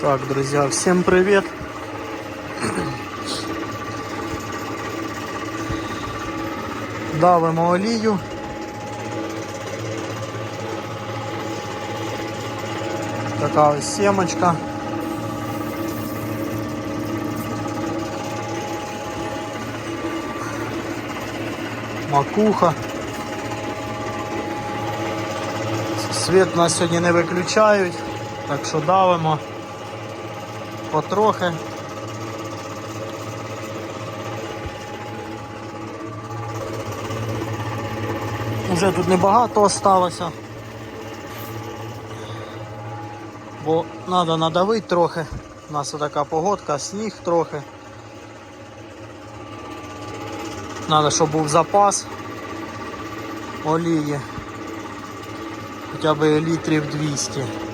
Так, друзья, всем привет! Давимо олію. Така ось сімочка. Макуха. Світ нас сьогодні не виключають, так що давимо потрохи. Уже тут небагато осталося. Бо треба надавити трохи. У нас така погодка, сніг трохи. Треба, щоб був запас олії. Хоча б літрів 200.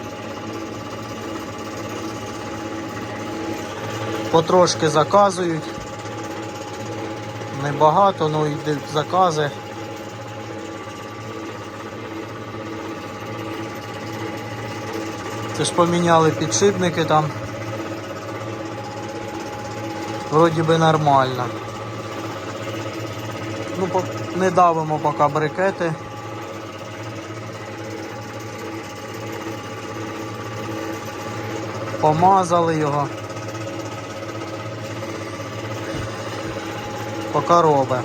Потрошки заказують. Небагато, ну йдуть закази. Це ж поміняли підшипники там. Вроді би нормально. Ну, не давимо поки брикети. Помазали його. Поки робить.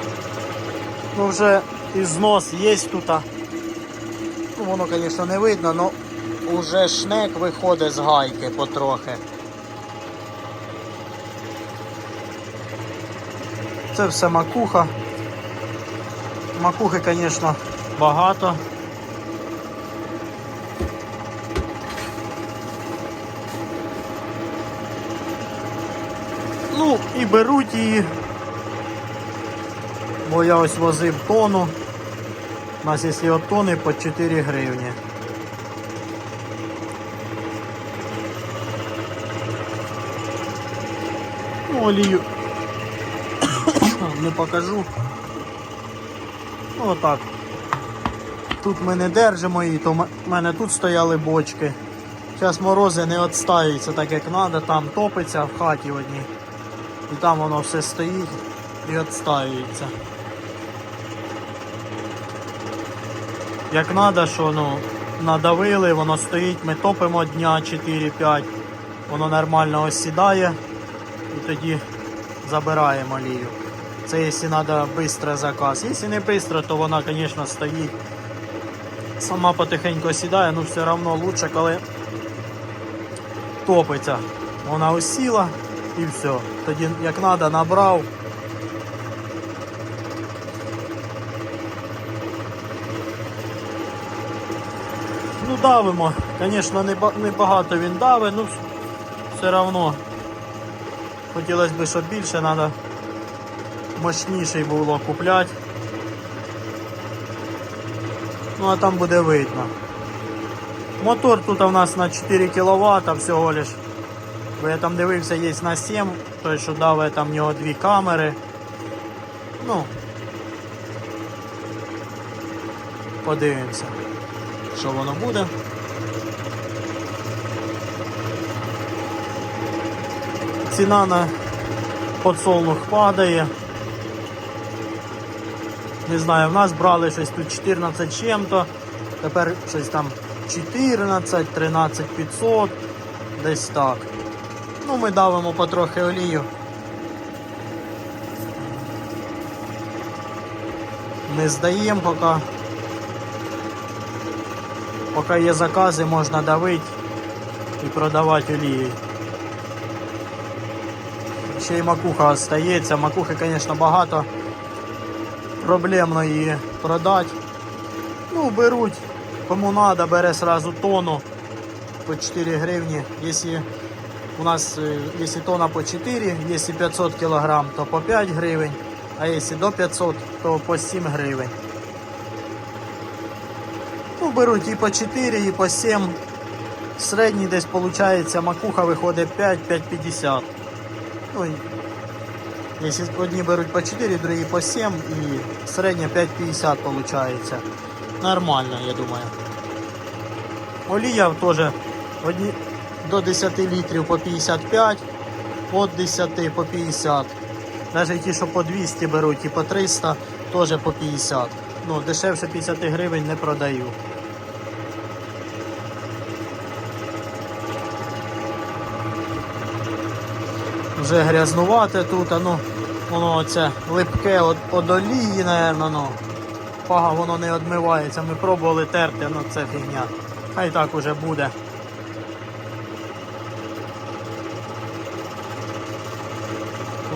Ну вже і є тут. Ну, воно, звісно, не видно, але уже шнек виходить з гайки потрохи. Це все макуха. Макухи, звісно, багато. Ну, і беруть її. Бо я ось возив тону. У нас якщо от тони по 4 гривні. Ну, олію не покажу. Ну, отак. Тут ми не держимо її, то в мене тут стояли бочки. Зараз морози не відстаються так як треба, там топиться в хаті одній. І там воно все стоїть і відстаюється. Як треба, що ну, надавили, воно стоїть, ми топимо дня 4-5, воно нормально осідає і тоді забираємо олію. Це якщо треба швидко заказ. Якщо не швидко, то вона, звісно, стоїть. Сама потихеньку сідає, ну все одно краще, коли топиться. Вона осіла і все. Тоді як треба набрав. Давимо. Звісно, не багато він давить, ну все одно. Хотілося б, щоб більше треба мощніший було купляти. Ну а там буде видно. Мотор тут у нас на 4 кВт всього лиш. Бо я там дивився, є на 7, той що давить там в нього дві камери. Ну подивимося, що воно буде. Ціна на подсолнух падає. Не знаю, в нас брали щось тут 14 чим-то, тепер щось там 14, 13 500, десь так. Ну, ми давимо потрохи олію. Не здаємо поки. Поки є закази, можна давити і продавати олії. Ще й макуха остається. Макухи, звісно, багато. Проблемно її продати. Ну, беруть. Кому треба, бере сразу тонну по 4 гривні. Якщо у нас, е, якщо тонна по 4, якщо 500 кг, то по 5 гривень, а якщо до 500, то по 7 гривень. Ну, беруть і по 4, і по 7. Середній десь виходить, макуха виходить 5-5,50. Ну, і Якщо одні беруть по 4, другі по 7 і середня 5,50 виходить. Нормально, я думаю. Олія теж одні до 10 літрів по 55, від 10 по 50. Навіть ті, що по 200 беруть і по 300, теж по 50. Ну, дешевше 50 гривень не продаю. Вже грязнувате тут, а ну, воно оце липке од, од олії, напевно, ну. Пага воно не відмивається. Ми пробували терти, ну це фігня. Хай так уже буде.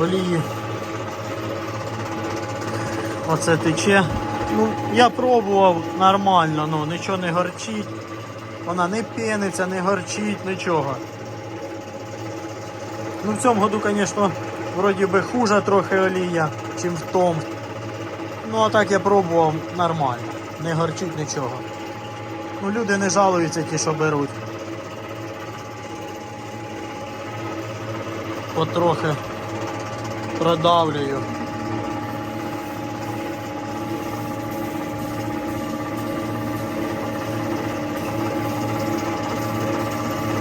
Олії. Оце тече. Ну, я пробував нормально, ну нічого не горчить. Вона не пениться, не горчить, нічого. Ну в цьому году, звісно, вроді би хуже трохи олія, чим в тому. Ну а так я пробував нормально. Не горчить нічого. Ну люди не жалуються ті, що беруть. Потрохи продавлюю.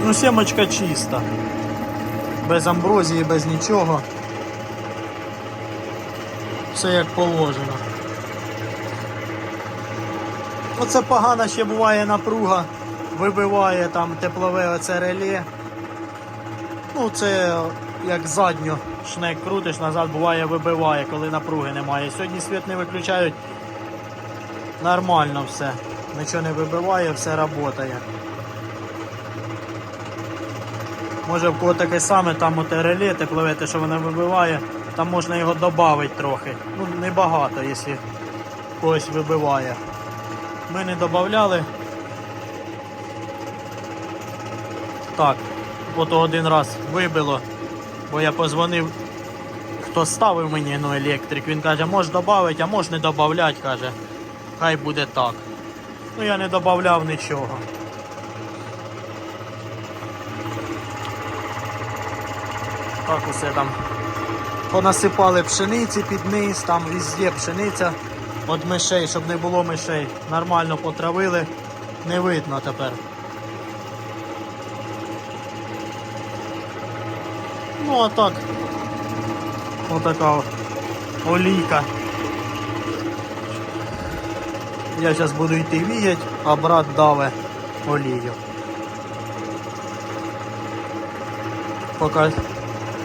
Ну, сімочка чиста. Без амброзії, без нічого. Все як положено. Оце погано ще буває напруга, вибиває там теплове оце реле. Ну це як задню шнек крутиш, назад буває вибиває, коли напруги немає. Сьогодні світ не виключають. Нормально все. Нічого не вибиває, все працює. Може в кого таке саме, там оте реле теплове, те, що воно вибиває, там можна його додати трохи. Ну, небагато, якщо когось вибиває. Ми не додавали. Так, от один раз вибило, бо я позвонив, хто ставив мені ну, електрик. Він каже, можеш додати, а можеш не додати, каже. Хай буде так. Ну я не додавав нічого. Так усе там понасипали пшениці під низ, там везде пшениця від мишей, щоб не було мишей. Нормально потравили, не видно тепер. Ну а так. Отака от олійка. Я зараз буду йти віять, а брат даве олію. Поки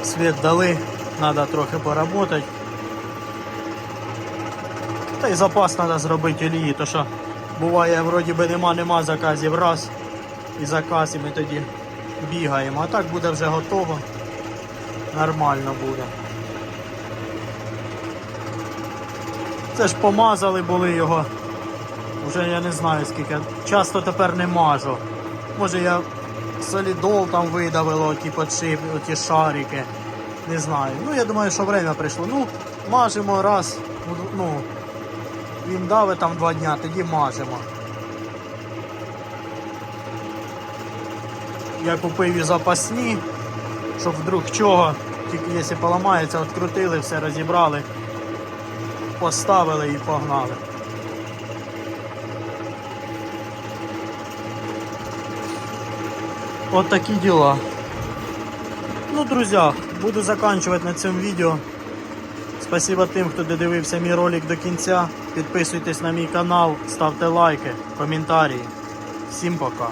світ дали, треба трохи поработати. Та й запас треба зробити олії, то що буває, вроді би нема, нема заказів раз і заказ, і ми тоді бігаємо. А так буде вже готово. Нормально буде. Це ж помазали були його. Уже я не знаю скільки. Часто тепер не мажу. Може я солідол там видавило, ті подшип, ті шарики. Не знаю. Ну я думаю, що время прийшло. Ну, мажемо раз, ну, він давить там два дня, тоді мажемо. Я купив і запасні, щоб вдруг чого, тільки якщо поламається, відкрутили, все розібрали, поставили і погнали. Вот такие дела. Ну, друзья, буду заканчивать на цьому відео. Спасибо тим, хто додивився мій ролик до кінця. Підписуйтесь на мій канал, ставте лайки, коментарі. Всім пока.